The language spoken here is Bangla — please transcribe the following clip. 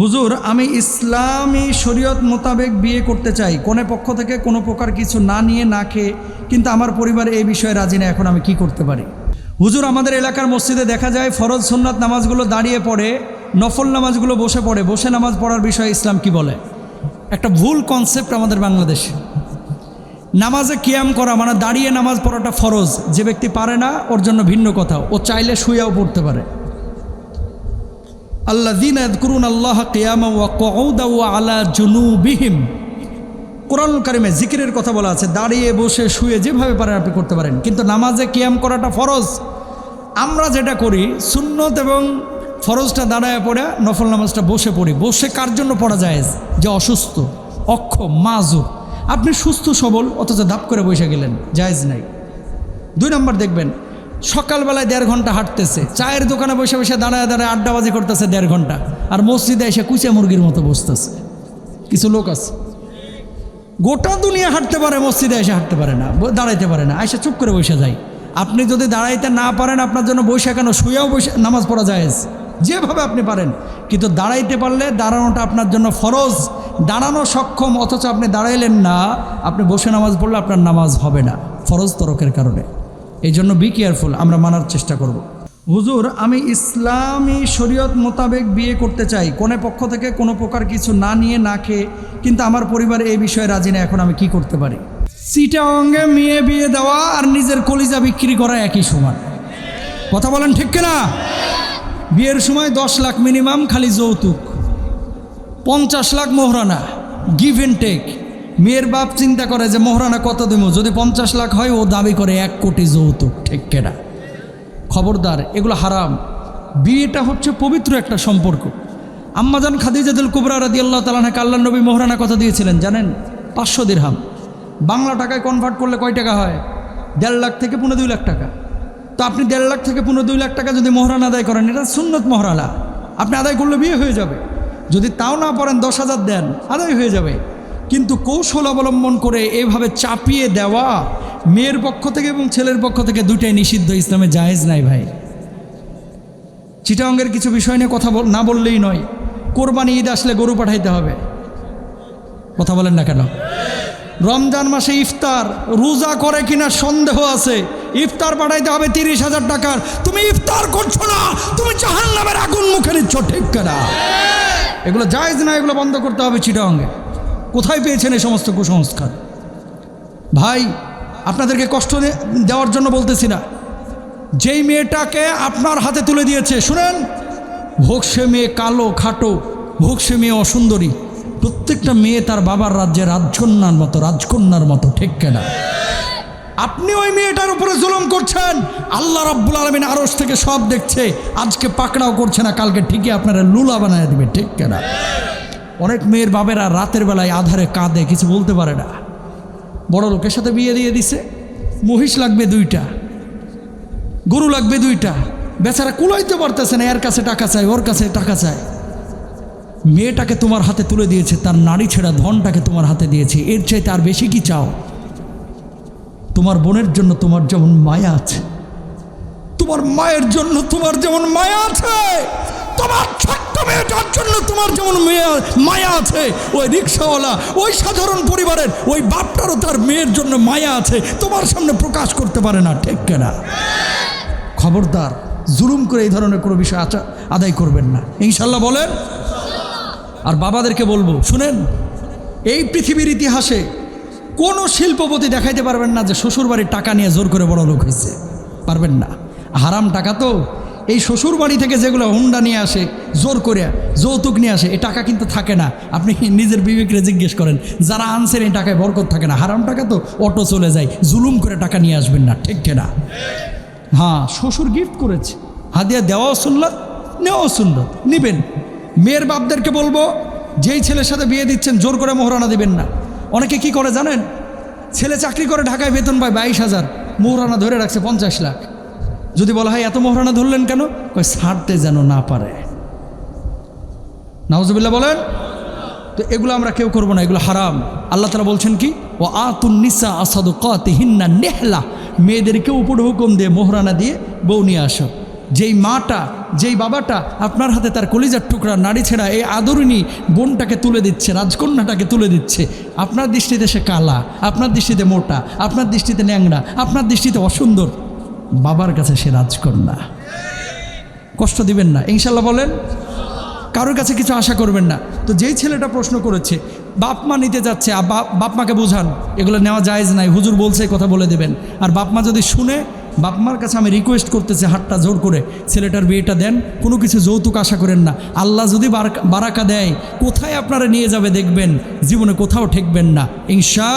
হুজুর, আমি ইসলামী শরীয়ত মোতাবেক বিয়ে করতে চাই। কোনে পক্ষ থেকে কোনো প্রকার কিছু না নিয়ে না খেয়ে, কিন্তু আমার পরিবার এই বিষয়ে রাজি না, এখন আমি কি করতে পারি? হুজুর, আমাদের এলাকার মসজিদে দেখা যায়, ফরজ সুন্নাত নামাজগুলো দাঁড়িয়ে পড়ে, নফল নামাজগুলো বসে পড়ে। বসে নামাজ পড়ার বিষয়ে ইসলাম কি বলে? একটা ভুল কনসেপ্ট আমাদের বাংলাদেশে। নামাজে কিয়াম করা মানে দাঁড়িয়ে নামাজ পড়াটা ফরজ। যে ব্যক্তি পারে না, ওর জন্য ভিন্ন কথা। ও চাইলে শুয়েও পড়তে পারে। আল্লাহ দিন করুন আল্লাহ কেয়ামা আলা জুনুবিহিম। কোরআন কারিমে জিকিরের কথা বলা আছে, দাঁড়িয়ে বসে, শুয়ে যেভাবে পারেন আপনি করতে পারেন। কিন্তু নামাজে কিয়াম করাটা ফরজ। আমরা যেটা করি, সুন্নত এবং ফরজটা দাঁড়ায় পড়ে, নফল নামাজটা বসে পড়ি। বসে কার জন্য পড়া যায় যে অসুস্থ, অক্ষম মাজুর আপনি সুস্থ, সবল, অথচ ধাপ করে বসে গেলেন, জায়েজ নাই। দুই নম্বর দেখবেন সকালবেলায় দেড় ঘণ্টা হাঁটতেছে। চায়ের দোকানে বসে বসে দাঁড়ায় দাঁড়ায় আড্ডাবাজি করতেছে দেড় ঘণ্টা। আর মসজিদে এসে কুচে মুরগির মতো বসতেছে। কিছু লোক আছে। গোটা দুনিয়া হাঁটতে পারে, মসজিদে এসে হাঁটতে পারে না দাঁড়াইতে পারে না। এসে চুপ করে বসে যায়। আপনি যদি দাঁড়াইতে না পারেন, আপনার জন্য বসে কেন? শুয়েও বসে নামাজ পড়া যায় যেভাবে আপনি পারেন। কিন্তু দাঁড়াইতে পারলে দাঁড়ানোটা আপনার জন্য ফরজ। দাঁড়ানো সক্ষম, অথচ আপনি দাঁড়াইলেন না। আপনি বসে নামাজ পড়লে আপনার নামাজ হবে না। ফরজ তরকের কারণে। এই জন্য বি কেয়ারফুল আমরা মানার চেষ্টা করব। হুজুর, আমি ইসলামী শরীয়ত মোতাবেক বিয়ে করতে চাই। কোনে পক্ষ থেকে কোনো প্রকার কিছু না নিয়ে না খেয়ে, কিন্তু আমার পরিবার এই বিষয়ে রাজি না, এখন আমি কি করতে পারি? সিটা অঙ্গে মেয়ে বিয়ে দেওয়া আর নিজের কলিজা বিক্রি করা একই সমান। কথা বলেন ঠিক কিনা? বিয়ের সময় দশ লাখ মিনিমাম খালি যৌতুক। পঞ্চাশ লাখ মোহরানা গিভ এন্ড টেক মেয়ের বাপ চিন্তা করে যে, মোহরানা, কত দেবো? যদি পঞ্চাশ লাখ হয়, ও দাবি করে এক কোটি যৌতুক। ঠিক কেনা? খবরদার, এগুলো হারাম। বিয়েটা হচ্ছে পবিত্র একটা সম্পর্ক। আম্মাজান খাদিজাদুল কুবরা রাদি আল্লাহ তালাহাকে আল্লাহ নবী মোহরানা কথা দিয়েছিলেন, জানেন? পাঁচশো দিরহাম। বাংলা টাকায় কনভার্ট করলে কয় টাকা হয়? দেড় লাখ থেকে পনেরো দুই লাখ টাকা। তো আপনি দেড় লাখ থেকে পনেরো দুই লাখ টাকা যদি মোহরানা আদায় করেন, এটা সুন্নত মোহরানা। আপনি আদায় করলে বিয়ে হয়ে যাবে। যদি তাও না পারেন, দশ হাজার দেন, আদায় হয়ে যাবে। কিন্তু কৌশল অবলম্বন করে এভাবে চাপিয়ে দেওয়া মেয়ের পক্ষ থেকে এবং ছেলের পক্ষ থেকে দুটাই নিষিদ্ধ, ইসলামে জায়েজ নাই ভাই। চিটাঙ্গের কিছু বিষয় নিয়ে কথা না বললেই নয়। কোরবানি ঈদ আসলে গরু পাঠাইতে হবে। কথা বলেন না কেন? রমজান মাসে ইফতার রোজা করে কিনা সন্দেহ আছে। ইফতার পাঠাইতে হবে তিরিশ হাজার টাকার। তুমি ইফতার করছ না, তুমি জাহান নামের আগুন মুখে নিচ্ছ, ঠিক কেনা? এগুলো জায়েজ না, এগুলো বন্ধ করতে হবে চিটাঙ্গে। কোথায় পেয়েছেন এই সমস্ত কুসংস্কার? ভাই, আপনাদেরকে কষ্ট দেওয়ার জন্য বলতেছি না। যেই মেয়েটাকে আপনার হাতে তুলে দিয়েছে, শুনেন? হোক সে মেয়ে কালো, খাটো হোক সে মেয়ে অসুন্দরী। প্রত্যেকটা মেয়ে তার বাবার রাজ্যে রাজকন্যার মতো রাজকন্যার মতো, ঠিক কেনা? আপনি ওই মেয়েটার উপরে জুলুম করছেন। আল্লাহ রাব্বুল আলমিন আরস থেকে সব দেখছে। আজকে পাকড়াও করছে না, কালকে ঠিকই আপনারা লুলা বানায় দিবে, ঠিক কেনা? অনেক মেয়ের বাবেরা রাতের বেলায় আধারে কাঁদে, কিছু বলতে পারে না। বড় লোকের সাথে বিয়ে দিয়ে দিছে। মহিষ লাগবে দুইটা, গরু লাগবে দুইটা। বেচারা কুলাইতে পারতেছে না, এর কাছে টাকা চায় ওর কাছে টাকা চায় মেয়েটাকে তোমার হাতে তুলে দিয়েছে, তার নারী ছেঁড়া ধনটাকে তোমার হাতে দিয়েছে। এর চাইতে আর বেশি কি চাও? তোমার বোনের জন্য তোমার যেমন মায়া আছে, তোমার মায়ের জন্য তোমার যেমন মায়া আছে, তোমার মেয়েটার জন্য তোমার যেমন মেয়ে, মায়া আছে, ওই রিক্সাওয়ালা, ওই সাধারণ পরিবারের, ওই বাপটারও তার মেয়ের জন্য মায়া আছে, তোমার সামনে প্রকাশ করতে পারে না, ঠিক কেনা? খবরদার, জুলুম করে এই ধরনের কোনো বিষয় আচা আদায় করবেন না। ইনশাল্লাহ বলেন। আর বাবাদেরকে বলব, শুনেন, এই পৃথিবীর ইতিহাসে কোনো শিল্পপতি দেখাইতে পারবেন না যে শ্বশুরবাড়ির টাকা নিয়ে জোর করে বড় লোক হয়েছে। পারবেন না। হারাম টাকা তো এই শ্বশুর বাড়ি থেকে যেগুলো হুন্ডা নিয়ে আসে, জোর করে, যৌতুক নিয়ে আসে, এই টাকা কিন্তু থাকে না। আপনি নিজের বিবেকরে জিজ্ঞেস করেন, যারা আনছেন এই টাকায় বরকত থাকে না। হারাম টাকা তো অটো চলে যায়, জুলুম করে টাকা নিয়ে আসবেন না, ঠিক না হ্যাঁ শ্বশুর গিফট করেছে। হাদিয়া দেওয়াও সুন্নত, নেওয়াও সুন্নত, নিবেন। মেয়ের বাপদেরকে বলব, যেই ছেলের সাথে বিয়ে দিচ্ছেন, জোর করে মোহরানা দিবেন না। অনেকে কি করে জানেন? ছেলে চাকরি করে ঢাকায় বেতন পায় বাইশ হাজার, মোহরানা ধরে রাখছে পঞ্চাশ লাখ। যদি বলা হয়, এত মোহরানা ধরলেন কেন? কয়, ছাড়তে যেন না পারে। নাওজবিল্লা বলেন, তো এগুলো আমরা কেউ করব না, এগুলো হারাম। আল্লাহ তালা বলছেন কি ও আতুন নিসা আসাদু হিন্না নেহলা, মেয়েদেরকে উপর হুকুম দিয়ে মোহরানা দিয়ে বউ নিয়ে আসো। যেই মাটা, যেই বাবাটা আপনার হাতে তার কলিজার টুকরা, নাড়ি ছেঁড়া, এই আদরিনী বোনটাকে তুলে দিচ্ছে, রাজকন্যাটাকে তুলে দিচ্ছে, আপনার দৃষ্টিতে সে কালা, আপনার দৃষ্টিতে মোটা, আপনার দৃষ্টিতে ন্যাংরা আপনার দৃষ্টিতে অসুন্দর বাবার কাছে সে রাজকন্যা। কষ্ট দিবেন না। ইনশাল্লাহ বলেন, কারোর কাছে কিছু আশা করবেন না। তো যেই ছেলেটা প্রশ্ন করেছে, বাপ মা নিতে যাচ্ছে বাপ মাকে বোঝান, এগুলো নেওয়া জায়েজ নাই, হুজুর বলছে কথা বলে দেবেন। আর বাপ মা যদি শুনে, বাপ মার কাছে আমি রিকোয়েস্ট করতেছি হাটটা জোর করে, ছেলেটার বিয়েটা দেন, কোনো কিছু যৌতুক আশা করেন না। আল্লাহ যদি বারাকা দেয়, কোথায় আপনারা নিয়ে যাবে দেখবেন, জীবনে কোথাও ঠেকবেন না। ইনশা